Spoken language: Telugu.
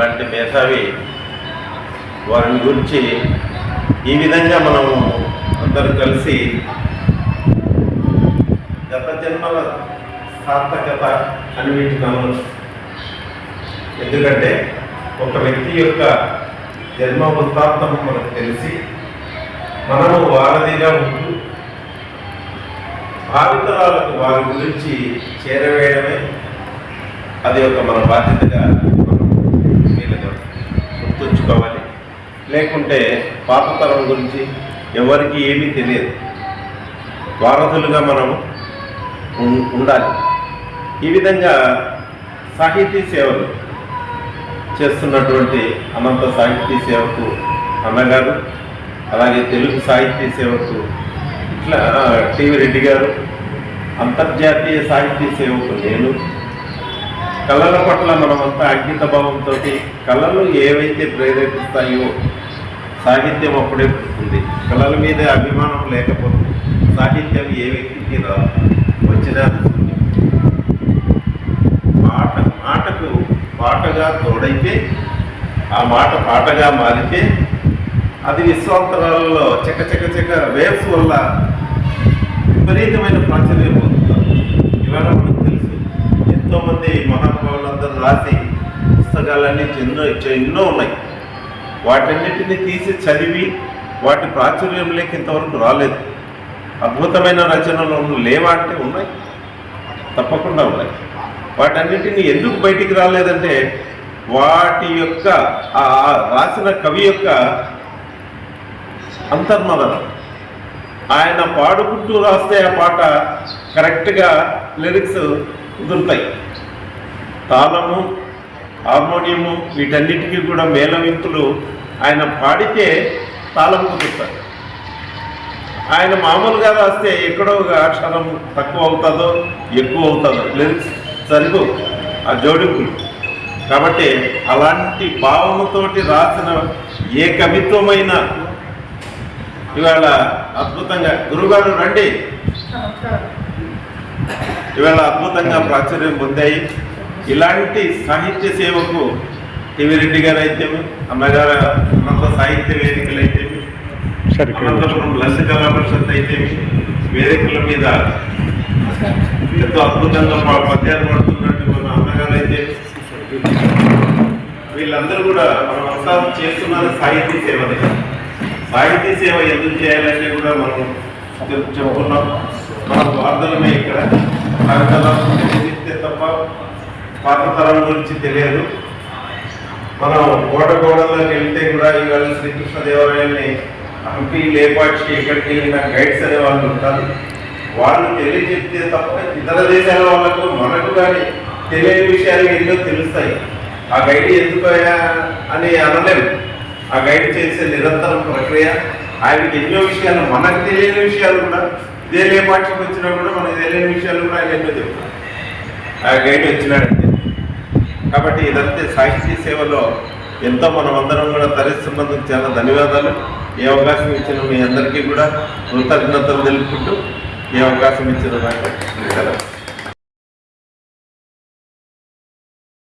లాంటి మేధావి వారిని గురించి ఈ విధంగా మనము అందరూ కలిసి గత జన్మల సార్థకత అనిపించినాము ఎందుకంటే ఒక వ్యక్తి యొక్క జన్మ వృత్తాంతం మనకు తెలిసి మనము వారధిగా ఉంటూ భావితరాలకు వారి గురించి చేరవేయడమే అది ఒక మన బాధ్యతగా లేకుంటే పాత తరం గురించి ఎవరికి ఏమీ తెలియదు. వారధులుగా మనం ఉండాలి. ఈ విధంగా సాహితీ సేవలు చేస్తున్నటువంటి అనంత సాహితీ సేవకు అన్నగారు అలాగే తెలుగు సాహితీ సేవకు ఇట్లా టీవీ రెడ్డి గారు అంతర్జాతీయ సాహితీ సేవకు నేను కళల పట్ల మనమంతా అంకిత భావంతో కళలు ఏవైతే ప్రేరేపిస్తాయో సాహిత్యం అప్పుడే పుడుతుంది. కళల మీద అభిమానం లేకపోతే సాహిత్యం ఏ వ్యక్తికి రా వచ్చినా అది మాటకు పాటగా తోడైతే ఆ మాట పాటగా మారితే అది విశ్వాంతరాలలో చక చక చక వేవ్స్ వల్ల విపరీతమైన ప్రాచుర్యం పొందుతారు ఇవాళ మనకు ఎంతోమంది మహానుభావులందరూ రాసి పుస్తకాలన్నీ ఎన్నో ఎన్నో ఉన్నాయి. వాటన్నిటిని తీసి చదివి వాటి ప్రాచుర్యంలోకి ఇంతవరకు రాలేదు. అద్భుతమైన రచనలు లేవా అంటే ఉన్నాయి. తప్పకుండా ఉన్నాయి. వాటన్నిటిని ఎందుకు బయటికి రాలేదంటే వాటి యొక్క ఆ రాసిన కవి యొక్క అంతర్మదనం. ఆయన పాడుకుంటూ రాస్తే ఆ పాట కరెక్ట్గా లిరిక్స్ కుదురుతాయి తాళము హార్మోనియము వీటన్నిటికీ కూడా మేళవింపులు ఆయన పాడితే తాళం కుదురుతాడు ఆయన మామూలుగా రాస్తే ఎక్కడో ఒక అక్షరం తక్కువ అవుతుందో ఎక్కువ అవుతుందో లిరిక్స్ సరిపో ఆ జోడింపులు. కాబట్టి అలాంటి భావముతోటి రాసిన ఏ కవిత్వమైన ఇవాళ అద్భుతంగా. గురుగారు రండి. ఇవాళ అద్భుతంగా ప్రాచుర్యం పొందాయి. ఇలాంటి సాహిత్య సేవకు టివి రెడ్డి గారు అయితే అన్నగారు అనంత సాహిత్య వేదికలు అయితే అనంతపురం లలిత కళా పరిషత్ అయితే వేదికల మీద ఎంతో అద్భుతంగా పద్యాలు పడుతున్నట్టు మన అన్నగారు అయితే వీళ్ళందరూ కూడా మనం అంతా చేస్తున్నది సాహితీ సేవనే. సాహితీ సేవ ఎందుకు చేయాలంటే కూడా మనం చెప్- చెప్పుకున్నాం మన వార్తలమే ఇక్కడ. కాగితాల తెలిస్తే తప్ప పాతతరం గురించి తెలియదు. మనం గోడ గోడల్లోకి వెళ్తే కూడా ఇవాళ శ్రీకృష్ణదేవరాయల్ని హంపి లేపాక్షి ఎక్కడికి వెళ్ళిన గైడ్స్ అనే వాళ్ళు ఉంటారు. వాళ్ళు తెలియజెప్తే తప్ప ఇతర దేశాల వాళ్ళకు మనకు కానీ తెలియని విషయాలు ఎన్నో తెలుస్తాయి. ఆ గైడ్ ఎందుకయ్యా అని అనలేము ఆ గైడ్ చేసే నిరంతరం ప్రక్రియ. ఆయనకి ఎన్నో విషయాలు మనకు తెలియని విషయాలు కూడా ఇదే లేపాక్షికి వచ్చినా కూడా మనకు తెలియని విషయాలు కూడా ఆయన ఎన్నో ఆ గైడ్ వచ్చినాడంటే కాబట్టి ఇదంతే సాహితీ సేవలో ఎంతో మనం అందరం కూడా తరిస్తున్నందుకు చాలా ధన్యవాదాలు. ఈ అవకాశం ఇచ్చిన మీ అందరికీ కూడా కృతజ్ఞతలు తెలుపుకుంటూ ఈ అవకాశం ఇచ్చిన నాకు